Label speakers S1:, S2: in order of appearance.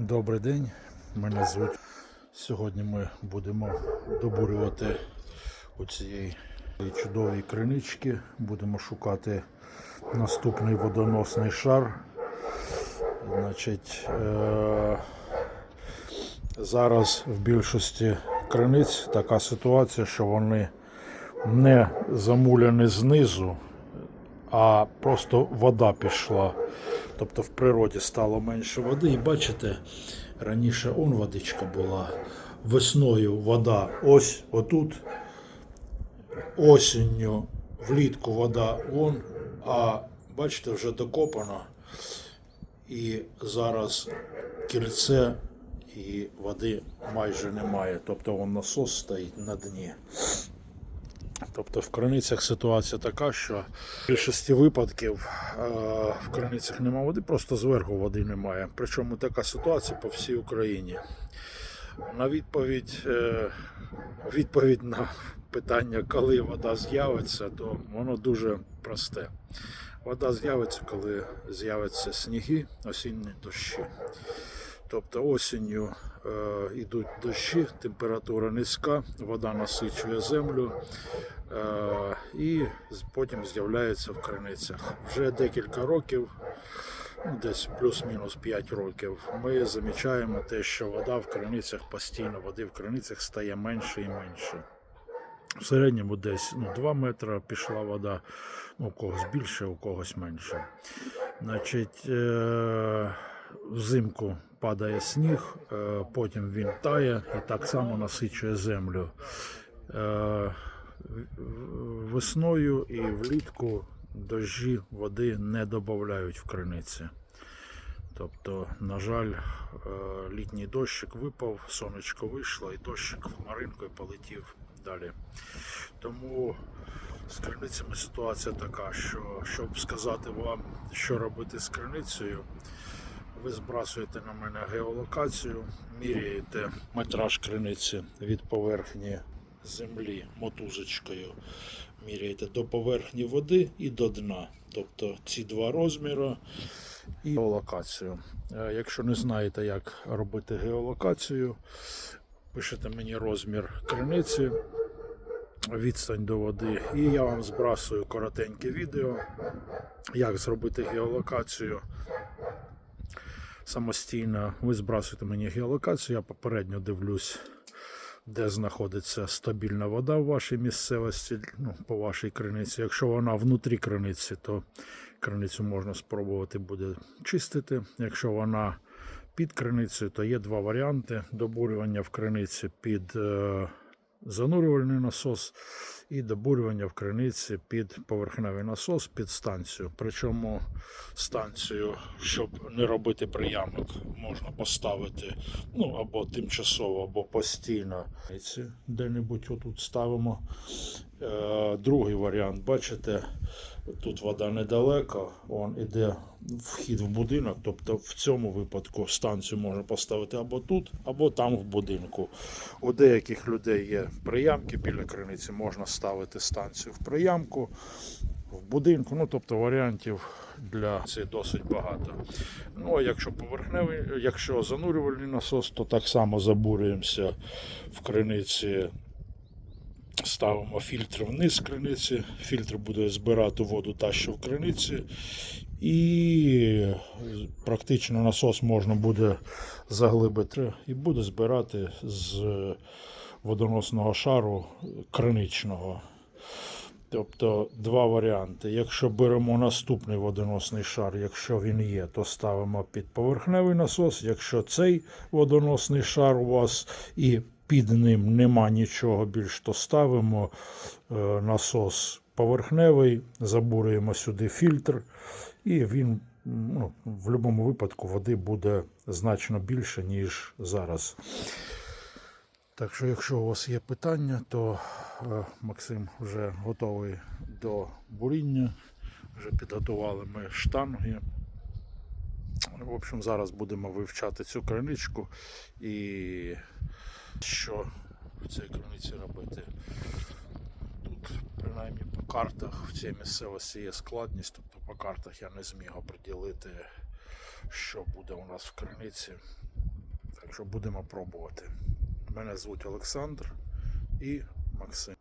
S1: Добрий день, мене звуть. Сьогодні ми будемо добурювати оцієї чудової кринички. Будемо шукати наступний водоносний шар. Значить, е- зараз в більшості криниць така ситуація, що вони не замуляні знизу, а просто вода пішла. Тобто в природі стало менше води. І бачите, раніше он водичка була. Весною вода ось отут, осінню влітку вода вон, а бачите, вже докопано. І зараз кільце і води майже немає. Тобто вон насос стоїть на дні. Тобто в криницях ситуація така, що в більшості випадків е, в криницях немає води, просто зверху води немає. Причому така ситуація по всій Україні. На відповідь, е, відповідь на питання, коли вода з'явиться, то воно дуже просте. Вода з'явиться, коли з'являться сніги, осінні дощі. Тобто осінню е, йдуть дощі, температура низька, вода насичує землю е, і потім з'являється в криницях. Вже декілька років, ну, десь плюс-мінус 5 років, ми замічаємо те, що вода в криницях постійно, води в криницях стає менше і менше. В середньому десь ну, 2 метри пішла вода, ну, у когось більше, у когось менше. Значить, е- взимку падає сніг, е- потім він тає і так само насичує землю. Е- весною і влітку дощі води не додають в криниці. Тобто, на жаль, е, літній дощик випав, сонечко вийшло, і дощик хмаринкою полетів далі. Тому з криницями ситуація така, що щоб сказати вам, що робити з криницею, ви збрасуєте на мене геолокацію, міряєте метраж криниці від поверхні землі мотузочкою, міряєте до поверхні води і до дна. Тобто ці два розміри і геолокацію. Е, Якщо не знаєте, як робити геолокацію, пишете мені розмір криниці, відстань до води, і я вам збрасую коротеньке відео, як зробити геолокацію. Самостійно ви збрасуєте мені геолокацію, я попередньо дивлюсь, де знаходиться стабільна вода в вашій місцевості, ну, по вашій криниці. Якщо вона внутрі криниці, то криницю можна спробувати буде чистити. Якщо вона під криницею, то є два варіанти добурювання в криниці під е, занурювальний насос і добурювання в криниці під поверхневий насос під станцію. Причому станцію, щоб не робити приямок, можна поставити ну, або тимчасово, або постійно. Де-небудь отут ставимо. Е, другий варіант, бачите, тут вода недалеко, он іде вхід в будинок, тобто в цьому випадку станцію можна поставити або тут, або там в будинку. У деяких людей є приямки біля криниці, можна ставити станцію в приямку, в будинку. Ну, тобто варіантів для це досить багато. Ну, а якщо поверхневий, якщо занурювальний насос, то так само забурюємося в криниці ставимо фільтр вниз криниці, фільтр буде збирати воду та, що в криниці, і практично насос можна буде заглибити і буде збирати з водоносного шару криничного. Тобто два варіанти. Якщо беремо наступний водоносний шар, якщо він є, то ставимо під поверхневий насос. Якщо цей водоносний шар у вас і під ним нема нічого більш, то ставимо е, насос поверхневий, забурюємо сюди фільтр, і він ну, в будь-якому випадку води буде значно більше, ніж зараз. Так що, якщо у вас є питання, то е, Максим вже готовий до буріння. Вже підготували ми штанги. В общем, зараз будемо вивчати цю криничку і що в цій криниці робити. Тут, принаймні, по картах в цій місцевості є складність, тобто по картах я не зміг оприділити, що буде у нас в криниці. Так що будемо пробувати. Мене звуть Олександр і Максим.